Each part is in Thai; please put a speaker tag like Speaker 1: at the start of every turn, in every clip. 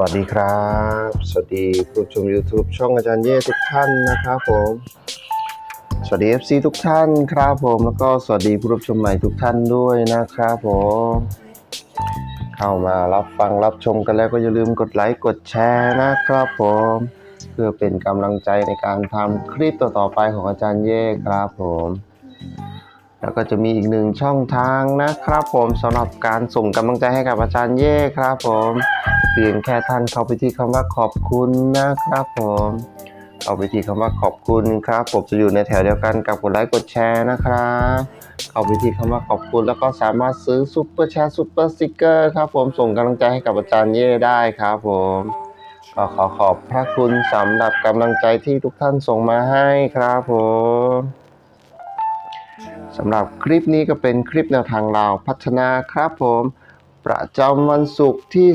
Speaker 1: วัสดีครับ สวัสดีผู้ชม YouTube ช่องอาจารย์เย่ทุกท่านนะครับผม สวัสดี FC ทุกท่านครับผม แล้วก็สวัสดีผู้รับชมใหม่ทุกท่านด้วยนะครับผม เข้ามารับฟังรับชมกันแล้วก็อย่าลืมกดไลค์กดแชร์นะครับผม เพื่อเป็นกำลังใจในการทำคลิปต่อๆไปของอาจารย์เย่ครับผมแล้วก็จะมีอีกหนึ่งช่องทางนะครับผมสำหรับการส่งกำลังใจให้กับอาจารย์เย่ครับผม พียงแค่ท่านเข้าไปที่คำว่าขอบคุณนะครับผมเข้าไปที่คำว่าขอบคุณครับผมจะอยู่ในแถวเดียวกันกับกดไลค์กดแชร์นะครับเข้าไปที่คำว่าขอบคุณแล้วก็สามารถซื้อซุปเปอร์แชร์ซุปเปอร์สติกเกอร์ครับผมส่งกำลังใจให้กับอาจารย์เย่ได้ครับผมก็ขอขอบพระคุณสำหรับกำลังใจที่ทุกท่านส่งมาให้ครับผมสำหรับคลิปนี้ก็เป็นคลิปแนวทางเราวพัฒนาครับผม ประจำวันศุกร์ที่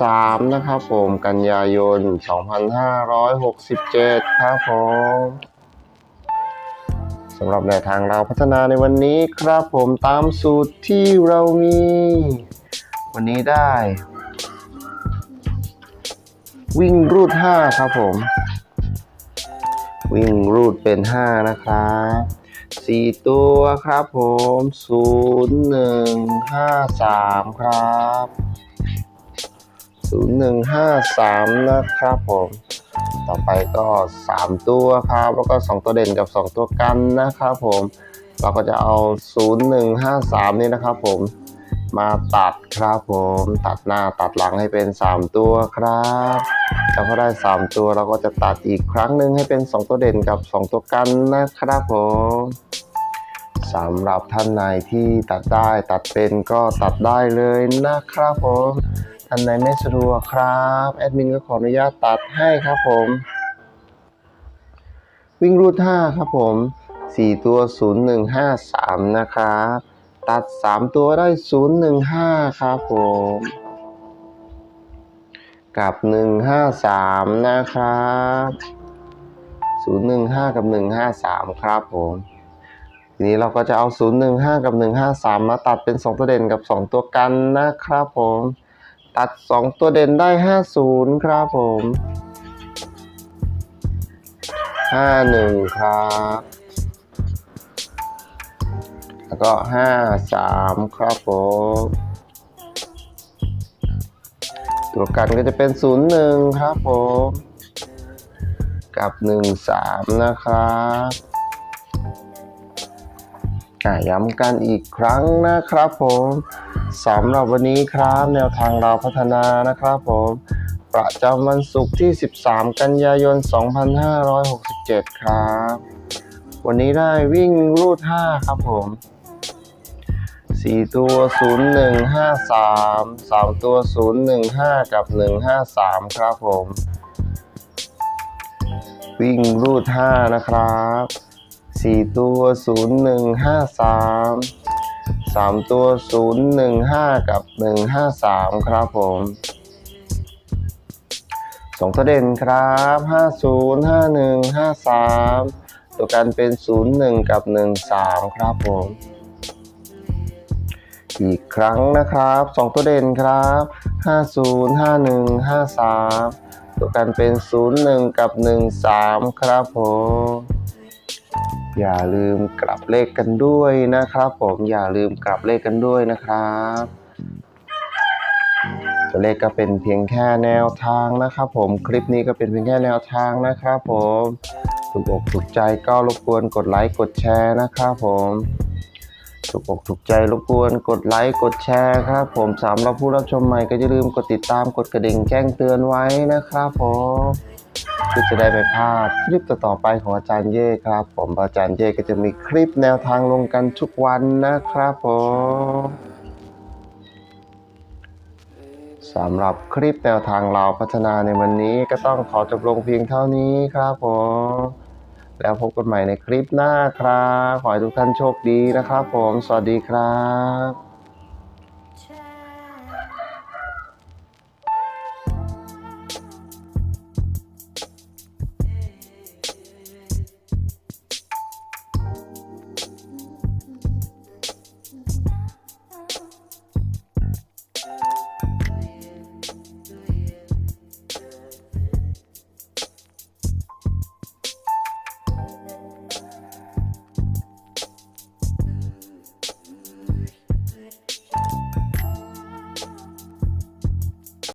Speaker 1: 13 นะครับผมกันยายน 2567 ครับผมสำหรับแนวทางเราพัฒนาในวันนี้ครับผมตามสูตรที่เรามี วันนี้ได้ วิ่งรูด 5 ครับผม วิ่งรูดเป็น 5 นะครับ สี่ตัวครับผมศูนย์หนึ่งห้าสามครับศูนย์หนึ่งห้าสามนะครับผม ต่อไปก็สามตัวครับ แล้วก็สองตัวเด่นกับสองตัวกันนะครับผม เราก็จะเอาศูนย์หนึ่งห้าสามนี่นะครับผมมาตัดครับผมตัดหน้าตัดหลังให้เป็นสามตัวครับ แล้วก็ได้สามตัวเราก็จะตัดอีกครั้งหนึ่งให้เป็นสองตัวเด่นกับสองตัวกันนะครับผมสำหรับท่านไหนที่ตัดได้ตัดเป็นก็ตัดได้เลยนะครับผมท่านไหนไม่สะดวกครับแอดมินก็ขออนุญาตตัดให้ครับผม วิ่งรูด5ครับผม 4 ตัว 0153 นะครับ ตัด 3 ตัวได้ 015 ครับผม กับ 153 นะครับ015 กับ 153 ครับผมทีนี้เราก็จะเอา 015 กับ 153 มาตัดเป็น 2 ตัวเด่นกับ 2 ตัวกันนะครับผม ตัด 2 ตัวเด่นได้ 50 ครับผม 51 ครับ แล้วก็ 53 ครับผม ตัวกันก็จะเป็น 01 ครับผม กับ 13 นะครับย้ำกันอีกครั้งนะครับผมสำหรับวันนี้ครับแนวทางเราพัฒนานะครับผมประจำวันศุกร์ที่ 13 กันยายน 2567 ครับ วันนี้ได้วิ่งรูด 5 ครับผม 4ตัว0153 3ตัว015กับ153ครับผม วิ่งรูด5นะครับสี่ตัวศูนย์หนึ่งห้าสามสามตัวศูนย์หนึ่งห้ากับหนึ่งห้าสามครับผมสองตัวเด่นครับห้าศูนย์ห้าหนึ่งห้าสามตัวกันเป็นศูนย์หนึ่งกับหนึ่งสามครับผม อีกครั้งนะครับสองตัวเด่นครับห้าศูนย์ห้าหนึ่งห้าสามตัวกันเป็นศูนย์หนึ่งกับหนึ่งสามครับผม อย่าลืมกลับเลขกันด้วยนะครับ ผมอย่าลืมกลับเลขกันด้วยนะครับตัวเลขก็เป็นเพียงแค่แนวทางนะครับผมคลิปนี้ก็เป็นเพียงแค่แนวทางนะครับผมถูกอกถูกใจก็รบกวนกดไลค์กดแชร์นะครับผม ถูกอกถูกใจรบกวนกดไลค์กดแชร์ครับ ผมสำหรับผู้รับชมใหม่ก็อย่าลืมกดติดตามกดกระดิ่งแจ้งเตือนไว้นะครับผมเพื่อจะได้ไม่พลาดคลิปต่อๆไปของอาจารย์เย่ครับ ผมอาจารย์เย่ก็จะมีคลิปแนวทางลงกันทุกวันนะครับผมสำหรับคลิปแนวทางเราพัฒนาในวันนี้ก็ต้องขอจบลงเพียงเท่านี้ครับผม แล้วพบกันใหม่ในคลิปหน้าครับ ขอให้ทุกท่านโชคดีนะครับผม สวัสดีครับ